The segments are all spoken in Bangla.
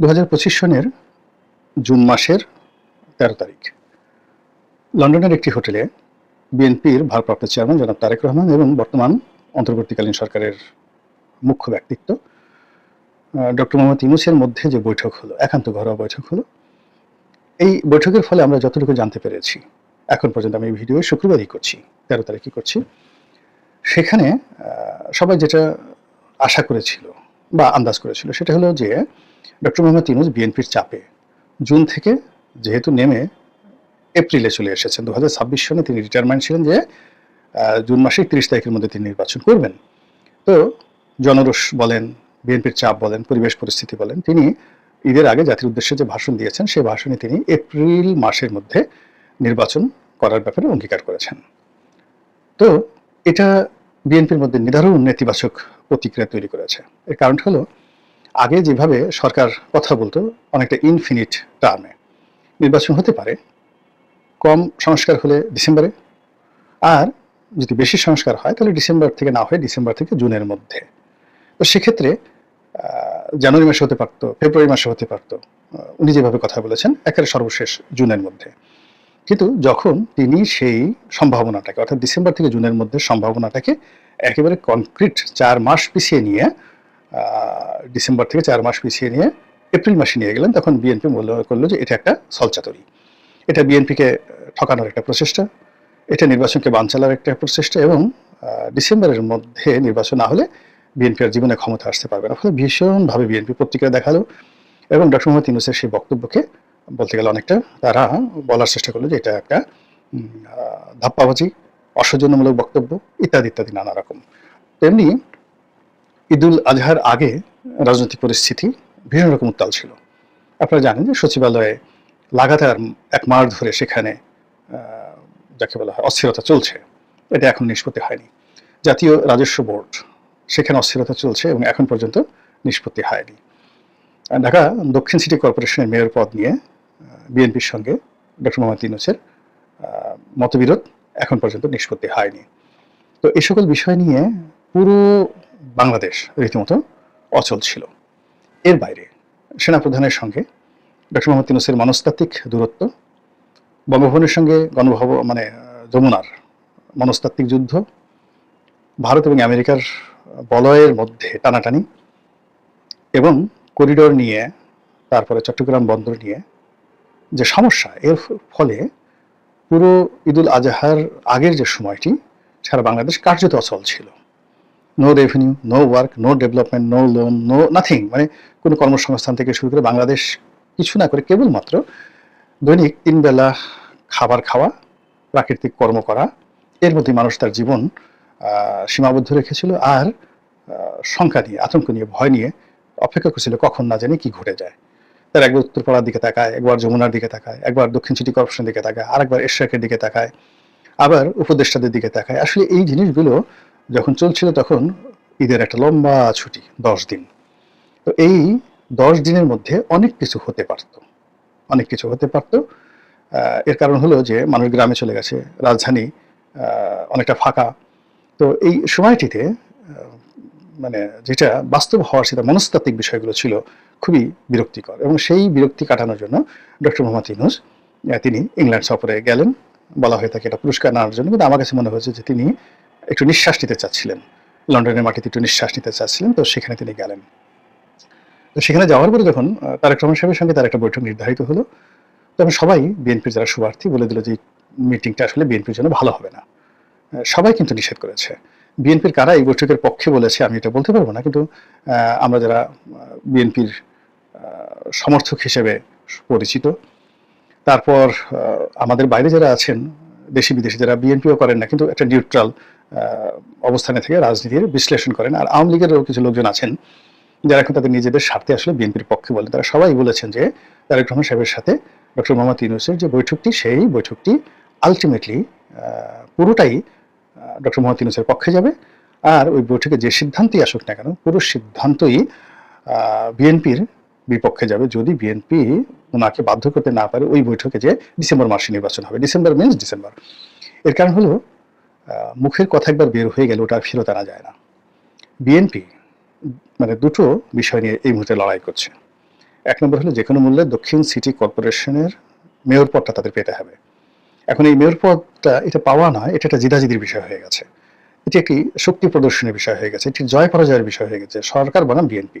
দু হাজার পঁচিশ সনের জুন মাসের তেরো তারিখ। লন্ডনের একটি হোটেলে বিএনপির ভারপ্রাপ্ত চেয়ারম্যান জনাব তারেক রহমান এবং বর্তমান অন্তর্বর্তীকালীন সরকারের মুখ্য ব্যক্তিত্ব ডক্টর মোহাম্মদ ইউনুসের মধ্যে যে বৈঠক হলো, একান্ত ঘরোয়া বৈঠক হলো, এই বৈঠকের ফলে আমরা যতটুকু জানতে পেরেছি, এখন পর্যন্ত আমি এই ভিডিও শুক্রবারই করছি, তেরো তারিখই করছি। সেখানে সবাই যেটা আশা করেছিল বা আন্দাজ করেছিল সেটা হলো যে ডক্টর মোহাম্মদ ইউনুস বিএনপির চাপে। জুন থেকে যেহেতু নেমে এপ্রিলে চলে এসেছেন, দু হাজার ছাব্বিশ সনে তিনি রিটায়ারমেন্ট ছিলেন যে জুন মাসের তিরিশ তারিখের মধ্যে তিনি নির্বাচন করবেন। তো জনরোষ বলেন, বিএনপির চাপ বলেন, পরিবেশ পরিস্থিতি বলেন, তিনি ঈদের আগে জাতির উদ্দেশ্যে যে ভাষণ দিয়েছেন, সেই ভাষণে তিনি এপ্রিল মাসের মধ্যে নির্বাচন করার ব্যাপারে অঙ্গীকার করেছেন। তো এটা বিএনপির মধ্যে নিধারণ নেতিবাচক প্রতিক্রিয়া তৈরি করেছে। এর কারণটা হলো আগে যেভাবে সরকার কথা বলতো, অনেকটা ইনফিনিট টার্মে নির্বাচন হতে পারে, কম সংস্কার হলে ডিসেম্বরে, আর যদি বেশি সংস্কার হয়, তাহলে ডিসেম্বর থেকে না হয় ডিসেম্বর থেকে জুনের মধ্যে। তো সেক্ষেত্রে জানুয়ারি মাসে হতে পারতো, ফেব্রুয়ারি মাসে হতে পারতো। উনি যেভাবে কথা বলেছেন, একেবারে সর্বশেষ জুনের মধ্যে। কিন্তু যখন তিনি সেই সম্ভাবনাটাকে, অর্থাৎ ডিসেম্বর থেকে জুনের মধ্যে সম্ভাবনাটাকে একেবারে কনক্রিট চার মাস পিছিয়ে নিয়ে ডিসেম্বর থেকে চার মাস পিছিয়ে নিয়ে এপ্রিল মাসে নিয়ে গেলেন, তখন বিএনপি মূল্য করল যে এটা একটা সলচাতরি এটা বিএনপিকে ঠকানোর একটা প্রচেষ্টা, এটা নির্বাচনকে বানচালার একটা প্রচেষ্টা এবং ডিসেম্বরের মধ্যে নির্বাচন না হলে বিএনপি আর জীবনে ক্ষমতা আসতে পারবে না। ফলে ভীষণভাবে বিএনপি পত্রিকা দেখাল এবং ডক্টর মোহাম্মদ ইউনুসের সেই বক্তব্যকে বলতে গেলে অনেকটা তারা বলার চেষ্টা করল যে এটা একটা ধাপ্পাবাজি অসৌজন্যমূলক বক্তব্য, ইত্যাদি ইত্যাদি নানা রকম। তেমনি ঈদুল আজহার আগে রাজনৈতিক পরিস্থিতি বিভিন্ন রকম উত্তাল ছিল। আপনারা জানেন যে সচিবালয়ে লাগাতার এক মাস ধরে সেখানে যাকে বলা হয় অস্থিরতা চলছে। এটা এখন নিষ্পত্তি হয়নি। জাতীয় রাজস্ব বোর্ড সেখানে অস্থিরতা চলছে এবং এখন পর্যন্ত নিষ্পত্তি হয়নি। ঢাকা দক্ষিণ সিটি কর্পোরেশনের মেয়র পদ নিয়ে বিএনপির সঙ্গে ডক্টর মোহাম্মদ ইউনুসের মতবিরোধ এখন পর্যন্ত নিষ্পত্তি হয়নি। তো এই সকল বিষয় নিয়ে পুরো বাংলাদেশ রীতিমতো অচল ছিল। এর বাইরে সেনাপ্রধানের সঙ্গে ডক্টর মোহাম্মদ ইউনুসের মনস্তাত্ত্বিক দূরত্ব, বঙ্গভবনের সঙ্গে গণভব মানে যমুনার মনস্তাত্ত্বিক যুদ্ধ, ভারত এবং আমেরিকার বলয়ের মধ্যে টানাটানি এবং করিডোর নিয়ে, তারপরে চট্টগ্রাম বন্দর নিয়ে যে সমস্যা, এর ফলে পুরো ঈদুল আজহার আগের যে সময়টি, সারা বাংলাদেশ কার্যত অচল ছিল। No revenue no work no development no loan no nothing মানে কোনো কর্মসংস্থান থেকে শুরু করে বাংলাদেশ কিছু না করে কেবলমাত্র দৈনিক তিন বেলা খাবার খাওয়া, প্রাকৃতিক কর্ম করা, এর মধ্যে মানুষ তার জীবন সীমাবদ্ধ রেখেছিল আর শঙ্কা নিয়ে, আতঙ্ক নিয়ে, ভয় নিয়ে অপেক্ষা করছিল কখন না জানি কি ঘটে যায়। তার একবার উত্তরপাড়ার দিকে তাকায়, একবার যমুনার দিকে তাকায়, একবার দক্ষিণ সিটি কর্পোরেশনের দিকে তাকায়, আরেকবার এশিয়াকের দিকে তাকায়, আবার উপদেষ্টাদের দিকে তাকায়। আসলে এই জিনিসগুলো যখন চলছিল তখন ঈদের একটা লম্বা ছুটি দশ দিন। তো এই দশ দিনের মধ্যে অনেক কিছু হতে পারত। অনেক কিছু হতে পারত। এর কারণ হলো যে মানুষ গ্রামে চলে গেছে রাজধানী অনেকটা ফাঁকা। তো এই সময়টিতে মানে যেটা বাস্তব হওয়ার সেটা মনস্তাত্ত্বিক বিষয়গুলো ছিল খুবই বিরক্তিকর এবং সেই বিরক্তি কাটানোর জন্য ডক্টর মোহাম্মদ ইউনুস আহ, তিনি ইংল্যান্ড সফরে গেলেন। বলা হয়ে থাকে এটা পুরস্কার নেওয়ার জন্য। কিন্তু আমার কাছে মনে হয়েছে যে তিনি একটু নিঃশ্বাস নিতে চাচ্ছিলেন। লন্ডনের মাটিতে একটু নিঃশ্বাস নিতে চাচ্ছিলেন, তো সেখানে তিনি গেলেন। তো সেখানে যাওয়ার পরে যখন তারেক রহমান সাহেবের সঙ্গে তার একটা বৈঠক নির্ধারিত হলো তখন সবাই বিএনপির যারা শুভার্থী বলে দিল যে মিটিংটা আসলে বিএনপির জন্য ভালো হবে না। সবাই কিন্তু নিষেধ করেছে। বিএনপির কারা এই বৈঠকের পক্ষে বলেছে আমি এটা বলতে পারব না, কিন্তু আমরা যারা বিএনপির সমর্থক হিসেবে পরিচিত, তারপর আমাদের বাইরে যারা আছেন, দেশি বিদেশি যারা বিএনপিও করেন না, কিন্তু একটা নিউট্রাল অবস্থানে থেকে রাজনীতির বিশ্লেষণ করেন। আর আওয়ামী লীগেরও কিছু লোকজন আছেন, যারা এখন তাদের নিজেদের স্বার্থে আসলে বিএনপির পক্ষে বলেন। তারা সবাই বলেছেন যে তারেক রহমান সাহেবের সাথে ডক্টর মোহাম্মদ ইউনুসের যে বৈঠকটি, সেই বৈঠকটি আলটিমেটলি পুরোটাই ডক্টর মোহাম্মদ ইউনুসের পক্ষে যাবে। আর ওই বৈঠকে যে সিদ্ধান্তই আসুক না কেন, পুরো সিদ্ধান্তই বিএনপির বিপক্ষে যাবে। যদি বিএনপি ওনাকে বাধ্য করতে না পারে, ওই বৈঠকে যে ডিসেম্বর মাসে নির্বাচন হবে। ডিসেম্বর মিনস ডিসেম্বর এর কারণ হলো মুখের কথা একবার বের হয়ে গেলে ওটা ফেরত আনা যায় না। বিএনপি মানে দুটো বিষয় নিয়ে এই মুহূর্তে লড়াই করছে। এক নম্বর হলো যে কোনো মূল্যে দক্ষিণ সিটি কর্পোরেশনের মেয়র পদটা তাদের পেতে হবে। এখন এই মেয়র পদটা এটা পাওয়া নয় এটা একটা জিদাজিদির বিষয় হয়ে গেছে। এটি একটি শক্তি প্রদর্শনের বিষয় হয়ে গেছে এটি জয় পরাজয়ের বিষয় হয়ে গেছে সরকার বনাম বিএনপি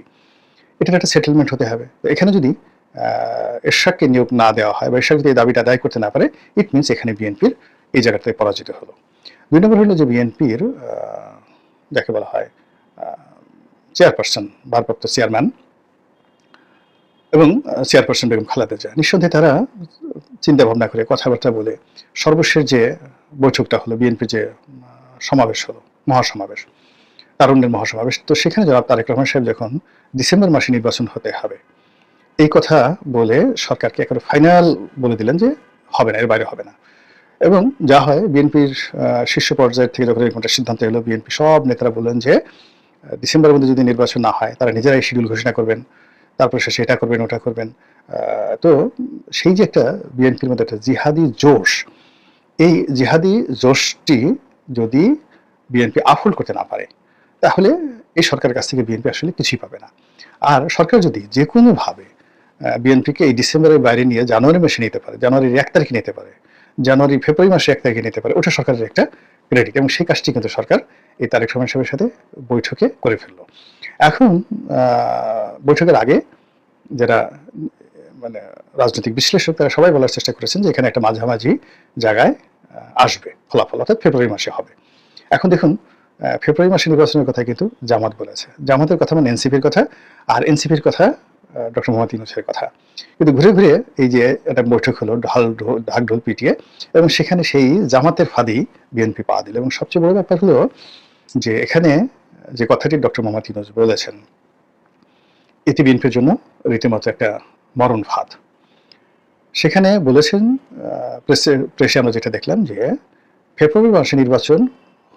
এটার একটা সেটেলমেন্ট হতে হবে। তো এখানে যদি আহ, এরশাদকে নিয়োগ না দেওয়া হয় বা এরশাদ যদি এই দাবিটা আদায় করতে না পারে ইট মিনস এখানে বিএনপির এই জায়গাটাতে পরাজিত হলো। দুই নম্বর হলো যে বিএনপির যাকে বলা হয় চেয়ারপারসন, ভারপ্রাপ্ত চেয়ারম্যান এবং চেয়ারপারসন বেগম খালেদা জিয়া, নিঃসন্দেহে তারা চিন্তা ভাবনা করে, কথাবার্তা বলে সর্বশেষ যে বৈঠকটা হলো বিএনপির যে সমাবেশ হলো, মহাসমাবেশ, তারুণ্যের মহাসমাবেশ, তো সেখানে জনাব তারেক রহমান সাহেব যখন ডিসেম্বর মাসে নির্বাচন হতে হবে, এই কথা বলে সরকারকে একেবারে ফাইনাল বলে দিলেন যে হবে না, এর বাইরে হবে না। এবং যা হয়, বিএনপির শীর্ষ পর্যায়ের থেকে যখন এরকম একটা সিদ্ধান্ত এলো, বিএনপি সব নেতারা বললেন যে ডিসেম্বরের মধ্যে যদি নির্বাচন না হয়, তারা নিজেরাই শিডিউল ঘোষণা করবেন। তারপর শেষে এটা করবেন, ওটা করবেন। তো সেই যে একটা বিএনপির মধ্যে একটা জিহাদি জোশ, এই জিহাদি জোশটি যদি বিএনপি আফুল করতে না পারে, তাহলে এই সরকারের কাছ থেকে বিএনপি আসলে কিছুই পাবে না। আর সরকার যদি যে কোনোভাবে বিএনপিকে এই ডিসেম্বরের বাইরে নিয়ে জানুয়ারি মাসে নিতে পারে, জানুয়ারির এক তারিখে নিতে পারে জানুয়ারি, ফেব্রুয়ারি মাসে এক তারিখে নিতে পারে। ওটা সরকারের একটা ক্রেডিট এবং সেই কাজটি কিন্তু সরকার এই তারেক রহমান সাহেবের সাথে বৈঠকে করে ফেলল। এখন বৈঠকের আগে যারা মানে রাজনৈতিক বিশ্লেষক তারা সবাই বলার চেষ্টা করেছেন যে এখানে একটা মাঝামাঝি জায়গায় আসবে। ফলাফল অর্থাৎ ফেব্রুয়ারি মাসে হবে। এখন দেখুন ফেব্রুয়ারি মাসে নির্বাচনের কথা কিন্তু জামাত বলেছে। জামাতের কথা মানে এনসিপির কথা। আর এনসিপির কথা ডক্টর মোহাম্মদ ইউনুসের কথা। কিন্তু ঘুরে ঘুরে এই যে একটা বৈঠক হলো, ঢাল ঢাক ঢোল পিটিয়ে, এবং সেখানে সেই জামাতের ফাঁদি বিএনপি পা দিল। এবং সবচেয়ে বড় ব্যাপার হলো যে এখানে যে কথাটি ডক্টর মোহাম্মদ ইউনুস বলেছেন এটি বিএনপির জন্য রীতিমতো একটা মরণ ফাঁদ। সেখানে বলেছেন প্রেসে প্রেসে আমরা যেটা দেখলাম যে ফেব্রুয়ারি মাসে নির্বাচন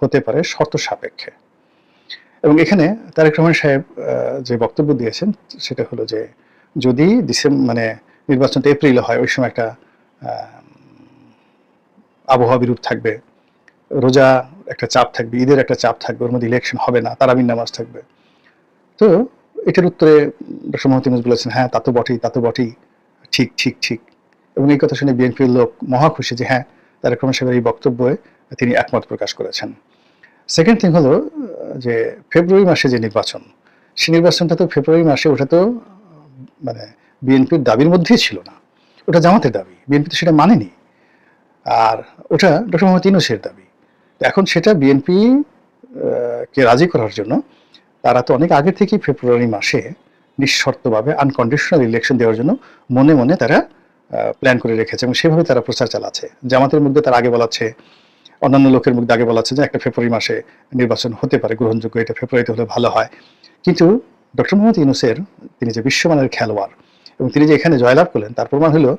হতে পারে শর্ত সাপেক্ষে। এবং এখানে তারেক রহমান সাহেব যে বক্তব্য দিয়েছেন, সেটা হলো যে যদি ডিসেম্বর মানে নির্বাচনটা এপ্রিলে হয়, ওই সময় একটা আবহাওয়া বিরূপ থাকবে, রোজা একটা চাপ থাকবে, ঈদের একটা চাপ থাকবে, ওর মধ্যে ইলেকশন হবে না, তারাবিন নামাজ থাকবে। তো এটার উত্তরে ডক্টর মোহাম্মদ ইউনুস বলেছেন হ্যাঁ তা তো বটেই, তা তো বটেই, ঠিক ঠিক ঠিক। এবং এই কথা শুনে বিএনপির লোক মহা খুশি যে হ্যাঁ তারেক রহমান সাহেবের এই বক্তব্যে তিনি একমত প্রকাশ করেছেন। সেকেন্ড থিং হলো যে ফেব্রুয়ারি মাসে যে নির্বাচন, সেই নির্বাচনটা তো ফেব্রুয়ারি মাসে, ওটা তো মানে বিএনপির দাবির মধ্যেই ছিল না। ওটা জামাতের দাবি, বিএনপি তো সেটা মানেনি। আর ওটা ডক্টর মোহাম্মদ ইউনুসের দাবি। এখন সেটা বিএনপি কে রাজি করার জন্য, তারা তো অনেক আগে থেকেই ফেব্রুয়ারি মাসে নিঃশর্তভাবে আনকন্ডিশনাল ইলেকশন দেওয়ার জন্য মনে মনে তারা প্ল্যান করে রেখেছে এবং সেভাবে তারা প্রচার চালাচ্ছে। জামাতের মধ্যে তারা আগে বলাচ্ছে অন্যান্য লোকের মধ্যে আগে বলাচ্ছে যে একটা ফেব্রুয়ারি মাসে নির্বাচন হতে পারে, গ্রহণযোগ্য এটা ফেব্রুয়ারিতে হলে ভালো হয়। কিন্তু ডক্টর মোহাম্মদ ইউনুসের তিনি যে বিশ্বমানের খেলোয়াড় এবং তিনি যে এখানে জয়লাভ করলেন, তার প্রমাণ হলো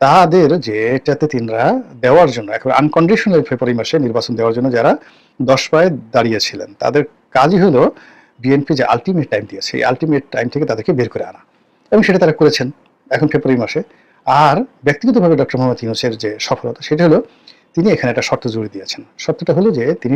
তাদের যে এটাতে তিনরা দেওয়ার জন্য এখন আনকন্ডিশনাল ফেব্রুয়ারি মাসে নির্বাচন দেওয়ার জন্য যারা দশ পায়ে দাঁড়িয়েছিলেন, তাদের কাজই হলো বিএনপি যে আলটিমেট টাইম দিয়েছে, এই আলটিমেট টাইম থেকে তাদেরকে বের করে আনা। এবং সেটা তারা করেছেন এখন ফেব্রুয়ারি মাসে। আর ব্যক্তিগতভাবে ডক্টর মোহাম্মদ ইউনুসের যে সফলতা, সেটা হলো তিনি এখানে একটা শর্ত জুড়ে দিয়েছেন। শর্তটা হলো যে তিনি